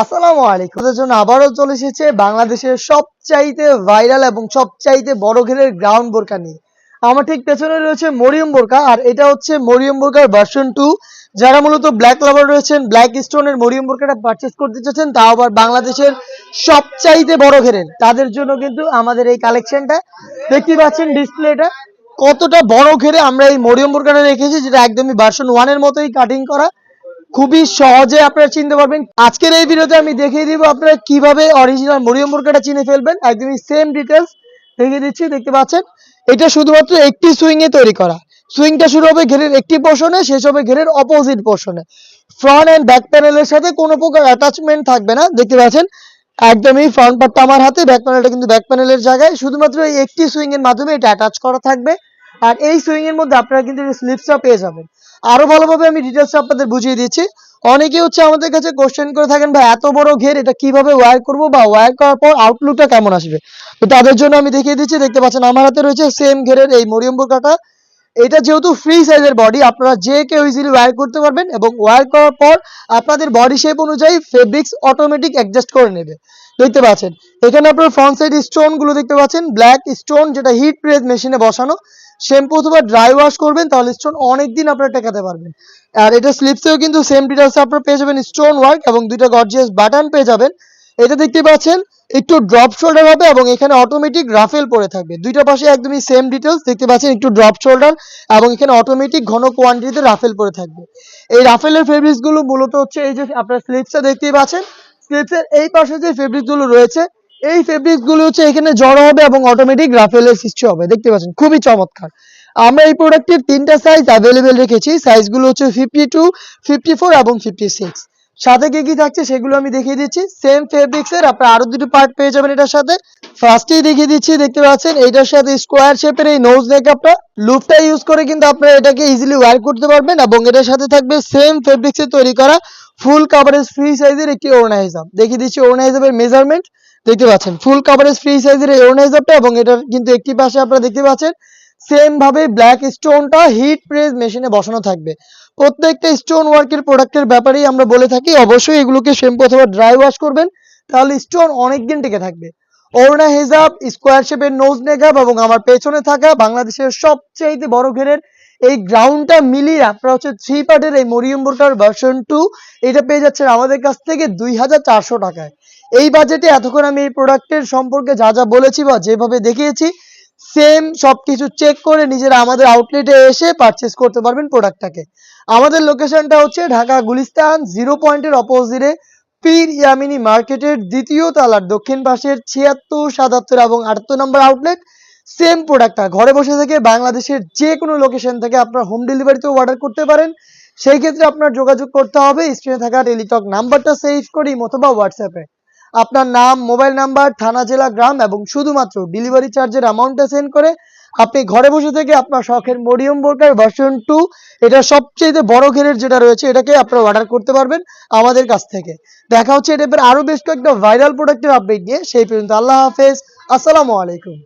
আসসালামু আলাইকুম। আমাদের জন্য আবারও চলে এসেছে বাংলাদেশের সবচাইতে ভাইরাল এবং সবচাইতে বড় ঘেরের গ্রাউন্ড বোরকা নিয়ে। আমার ঠিক পেছনে রয়েছে মরিয়ম বোরকা, আর এটা হচ্ছে মরিয়ম বোরকার ভার্সন টু যারা মূলত ব্ল্যাক লাভার রয়েছেন ব্ল্যাক স্টোনের মরিয়ম বোরকাটা পারচেস করতে চাচ্ছেন, তাও আবার বাংলাদেশের সবচাইতে বড় ঘেরের। তাদের জন্য কিন্তু আমাদের এই কালেকশনটা দেখতে পাচ্ছেন ডিসপ্লেটা কতটা বড় ঘেরে আমরা এই মরিয়ম বোরকাটা রেখেছি, যেটা একদমই ভার্সন ওয়ানের মতোই কাটিং করা। খুবই সহজে আপনারা চিনতে পারবেন। আজকের এই ভিডিওতে আমি দেখিয়ে দিব আপনারা কীভাবে অরিজিনাল মরিয়ম বোরকাটা চিনে ফেলবেন। একদমই সেম ডিটেলস দেখিয়ে দিচ্ছি, দেখতে পাচ্ছেন? এটা শুধুমাত্র একটি সুইং এ তৈরি করা। সুইংটা শুরু হবে ঘেরের একটি পোর্শনে শেষ হবে ঘেরের অপোজিট পোর্শনে ফ্রন্ট এন্ড ব্যাক প্যানেলের সাথে কোনো প্রকার অ্যাটাচমেন্ট থাকবে না, দেখতে পাচ্ছেন? একদমই ফ্রন্ট পার্টটা আমার হাতে ব্যাক প্যানেলটা কিন্তু ব্যাক প্যানেলের জায়গায়। শুধুমাত্র এই একটি সুইং এর মাধ্যমে এটা অ্যাটাচ করা থাকবে। আর এই সুইং এর মধ্যে আপনারা কিন্তু স্লিপসটা পেয়ে যাবেন। আরও ভালোভাবে আমি ডিটেলস আপনাদের বুঝিয়ে দিচ্ছি। অনেকে হচ্ছে আমাদের কাছে কোশ্চেন করে থাকেন, ভাই, এত বড় ঘের, এটা কীভাবে ওয়্যার করব বা ওয়্যার করার পর আউটলুকটা কেমন আসবে? তো তাদের জন্য আমি দেখিয়ে দিচ্ছি, দেখতে পাচ্ছেন আমার হাতে রয়েছে সেম ঘেরের এই মরিয়ম বোরকাটা এটা যেহেতু ফ্রি সাইজের বডি আপনারা যে কেউ ইজিলি ওয়্যার করতে পারবেন এবং ওয়্যার করার পর আপনাদের বডি শেপ অনুযায়ী ফেব্রিক্স অটোমেটিক অ্যাডজাস্ট করে নেবে। দেখতে পাচ্ছেন। এখানে আপনার ফ্রন্ট সাইড স্টোনগুলো দেখতে পাচ্ছেন। ব্ল্যাক স্টোন যেটা হিট প্রেস মেশিনে বসানো। শ্যাম্পু অথবা ড্রাই ওয়াশ করবেন, তাহলে স্টোন অনেকদিন আপনারা টেকাতে পারবেন। আর এটা স্লিপসেও কিন্তু সেম ডিটেলস আপনারা পেয়ে যাবেন স্টোন ওয়ার্ক এবং দুইটা গর্জিয়াস বাটন পেয়ে যাবেন। এটা দেখতে পাচ্ছেন, একটু ড্রপ শোল্ডার হবে এবং এখানে অটোমেটিক রাফেল পরে থাকবে। দুইটা পাশে একদমই সেম ডিটেলস দেখতে পাচ্ছেন একটু ড্রপ শোল্ডার এবং এখানে অটোমেটিক ঘন কোয়ান্টিটিতে রাফেল পরে থাকবে। এই রাফেলের ফেব্রিক্সগুলো মূলত হচ্ছে এই যে আপনার স্লিপসটা দেখতেই পাচ্ছেন স্লিপসের এই পাশে যে ফেব্রিক্সগুলো রয়েছে, এই ফেব্রিক্সগুলো হচ্ছে এখানে জড়ো হবে এবং অটোমেটিক রাফেলের সৃষ্টি হবে। দেখতে পাচ্ছেন, খুবই চমৎকার। আমরা এই প্রোডাক্টের তিনটা সাইজ অ্যাভেলেবেল রেখেছি। সাইজগুলো হচ্ছে ফিফটি টু ফিফটি ফোর এবং ফিফটি সিক্স সাথে কি কি থাকছে সেগুলো আমি দেখিয়ে দিচ্ছি। সেম ফেব্রিক্স এর, আপনার আরও দুটো পার্ট পেয়ে যাবেন এটার সাথে। ফার্স্টেই দেখিয়ে দিচ্ছি, দেখতে পাচ্ছেন এইটার সাথে স্কোয়ার শেপের এই নোজ মেকআপটা লুপটা ইউজ করে কিন্তু আপনারা এটাকে ইজিলি ওয়্যার করতে পারবেন এবং এটার সাথে থাকবে সেম ফেব্রিক্স এর তৈরি করা ফুল কাভারেজ ফ্রি সাইজের একটি ওড়না হিসাব দেখিয়ে দিচ্ছি ওড়না হিসাবের মেজারমেন্ট দেখতে পাচ্ছেন ফুল কাভারেজ ফ্রি সাইজের এই ওড়না হিসাবটা এবং এটার কিন্তু একটি পাশে আপনারা দেখতে পাচ্ছেন সেম ভাবে ব্ল্যাক স্টোনটা হিট প্রেস মেশিনে বসানো থাকবে। প্রত্যেকটা স্টোন ওয়ার্কের প্রোডাক্টের ব্যাপারেই আমরা বলে থাকি, অবশ্যই এগুলোকে শ্যাম্পু অথবা ড্রাই ওয়াশ করবেন, তাহলে স্টোন অনেকদিন টিকে থাকবে। অরুণা হেজাব স্কোয়ার শেপের নোজ নেগাব এবং আমার পেছনে থাকা বাংলাদেশের সবচেয়ে বড় ঘেরের এই গ্রাউন্ডটা মিলিয়ে আপনারা হচ্ছে থ্রি পার্টের এই মরিয়ম ভার্সন টু এটা পেয়ে যাচ্ছেন আমাদের কাছ থেকে দুই হাজার চারশো টাকায়। এই বাজেটে এতক্ষণ আমি এই প্রোডাক্টের সম্পর্কে যা যা বলেছি বা যেভাবে দেখিয়েছি সেম সবকিছু চেক করে নিজেরা আমাদের আউটলেটে এসে পারচেস করতে পারবেন প্রোডাক্টটাকে আমাদের লোকেশনটা হচ্ছে ঢাকা গুলিস্তান জিরো পয়েন্টের অপোজিটে পীর ইয়ামিনী মার্কেটের দ্বিতীয় তলার দক্ষিণ পাশের ছিয়াত্তর, সাতাত্তর এবং আটাত্তর নম্বর আউটলেট সেম প্রোডাক্টটা ঘরে বসে থেকে বাংলাদেশের যে কোনো লোকেশন থেকে আপনার হোম ডেলিভারিতেও অর্ডার করতে পারেন। সেই ক্ষেত্রে আপনার যোগাযোগ করতে হবে স্ক্রিনে থাকা টেলিটক নাম্বারটা সেভ করি, অথবা হোয়াটসঅ্যাপে আপনার নাম, মোবাইল নাম্বার, থানা, জেলা, গ্রাম এবং শুধুমাত্র ডেলিভারি চার্জের অ্যামাউন্টটা সেন্ড করে আপনি ঘরে বসে থেকে আপনার শখের মডিয়াম বোর্কার ভার্সন টু এটা সবচেয়ে বড় ঘেরের যেটা রয়েছে, এটাকে আপনারা অর্ডার করতে পারবেন আমাদের কাছ থেকে। দেখা হচ্ছে এটা আরও বেশ কয়েকটা ভাইরাল প্রোডাক্টের আপডেট নিয়ে, সেই পর্যন্ত আল্লাহ হাফেজ, আসসালামু আলাইকুম।